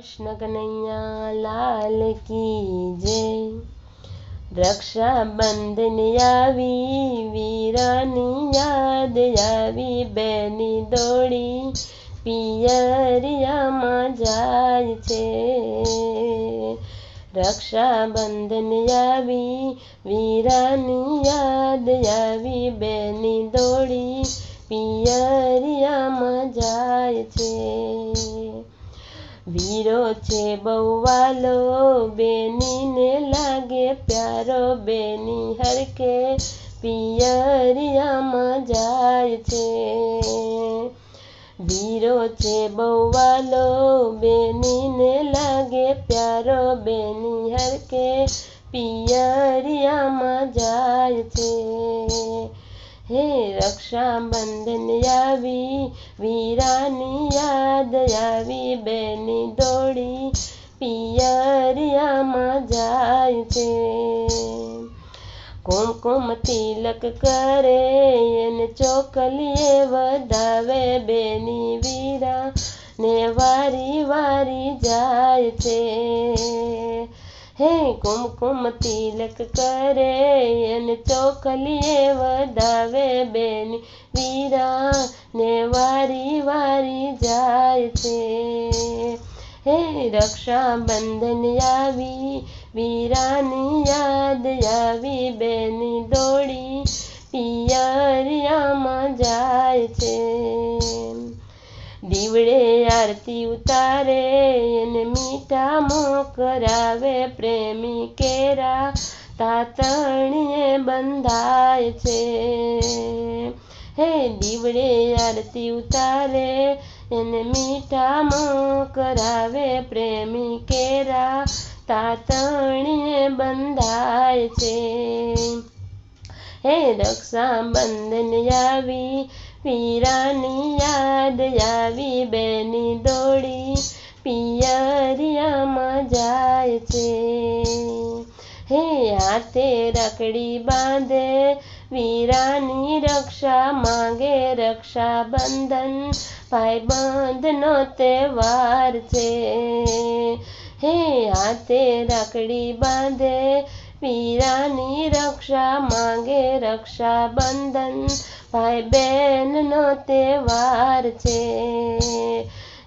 કૃષ્ણ કનૈયા લાલ કી જય રક્ષાબંધન આવી વીરાની યાદ આવી બેની દોડી પિયરિયામાં જાય છે રક્ષાબંધન આવી વીરાની યાદ આવી બેની છે બહુવાલો, બેનીને લાગે પ્યારો, બેની હરકે પિયરિયામાં જાય છે. વીરો છે બહુવાલો, બેનીને લાગે પ્યારો, બેની હરકે પિયરિયામાં જાય છે. હે રક્ષાબંધન આવી, વીરાની યાદ આવી, બેની દોડી પિયરિયામાં જાય છે. કુમકુમ તિલક કરે, એને ચોકલીએ વધાવે. બેની વીરા ને વારી વારી જાય છે. હે કુમકુમ તિલક કરે, એને ચોકલીએ વધાવે. બેની વીરા ને વારી વારી જાય છે. હે રક્ષાબંધન આવી વીરાની યાદ આવી બેની દોડી પિયરિયામાં જાય છે દીવડે આરતી ઉતારે એને મીઠા મો કરાવે પ્રેમી કેરા તાતણીએ બંધાય છે હે દીવડે આરતી ઉતારે એને મીઠા મોં કરાવે પ્રેમી કેરા તાતણીએ બંધાય છે. હે રક્ષાબંધન આવી પીરાની યાદ આવી, બેની દોડી પિયરિયામાં જાય છે. હે હાથે રકડી બાંધે વીરાની રક્ષા માંગે રક્ષાબંધન ભાઈબંધનો તહેવાર છે હે હાથે રાખડી બાંધે વીરાની રક્ષા માંગે રક્ષાબંધન ભાઈ બહેનનો તહેવાર છે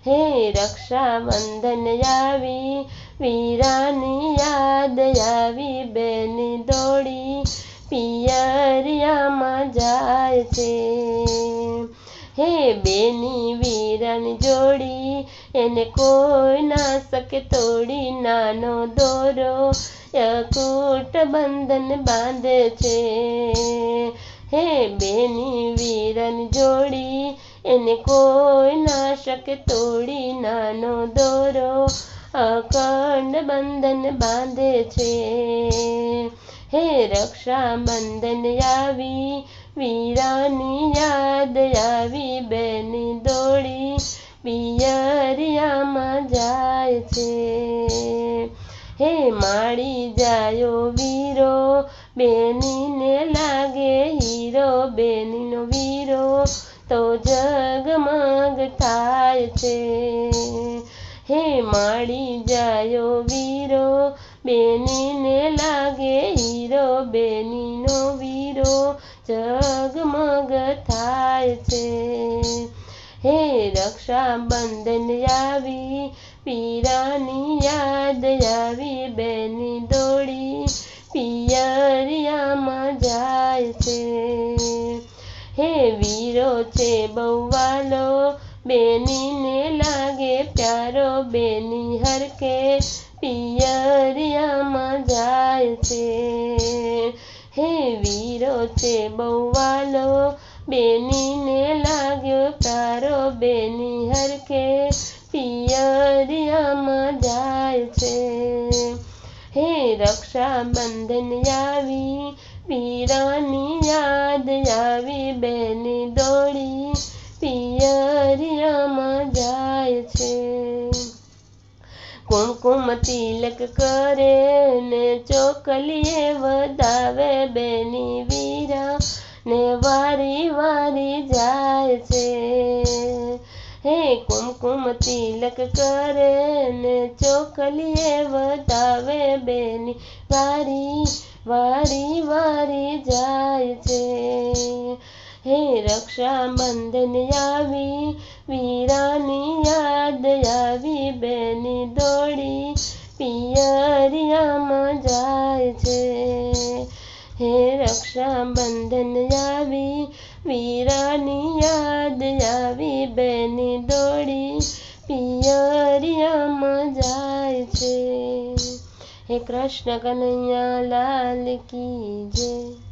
હે રક્ષાબંધન આવી વીરાની યાદ આવી હે બેની વીરાની જોડી, એને કોઈ ના શકે તોડી નાનો દોરો અકૂટ બંધન બાંધે છે. હે બેની વીરાની જોડી, એને કોઈ ના શકે તોડી નાનો દોરો, અખંડ બંધન બાંધે છે. હે રક્ષાબંધન આવી વીરાની યાદ આવી બેની દોડી પિયરિયામાં જાય છે. હે માળી જાયો વીરો, બેનીને લાગે હીરો, બેનીનો વીરો તો જગમગ થાય છે. હે માળી જાયો વીરો, બેનીને લાગે હીરો વીરો જગમગ થાય છે હે રક્ષાબંધન આવી પીરાની યાદ આવી બેની દોડી પિયરિયામાં જાય છે હે વીરો છે બહુવાલો બેનીને લાગે પ્યારો બેની હરકે પિયરિયામાં જાય છે હે વીરો છે બહુવાલો, બેનીને લાગ્યો તારો બેની હરકે પિયરિયામાં જાય છે. હે રક્ષાબંધન આવી, વીરાની યાદ આવી, બેની દોડી પિયરિયામાં કુમકુમ તિલક કરે ને ચોકલીએ વધાવે બેની વીરા ને વારી વારી જાય છે. હે કુમકુમ તિલક કરે ને ચોકલીએ વધાવે બેની વારી વારી વારી જાય છે. હે રક્ષાબંધન આવી વીરાની યાદ આવી બેની દોડી પિયરિયામાં જાય છે. હે રક્ષાબંધન આવી, વીરાની યાદ આવી બેની દોડી પિયરિયામાં જાય છે. હે કૃષ્ણ કનૈયા લાલ કી જય.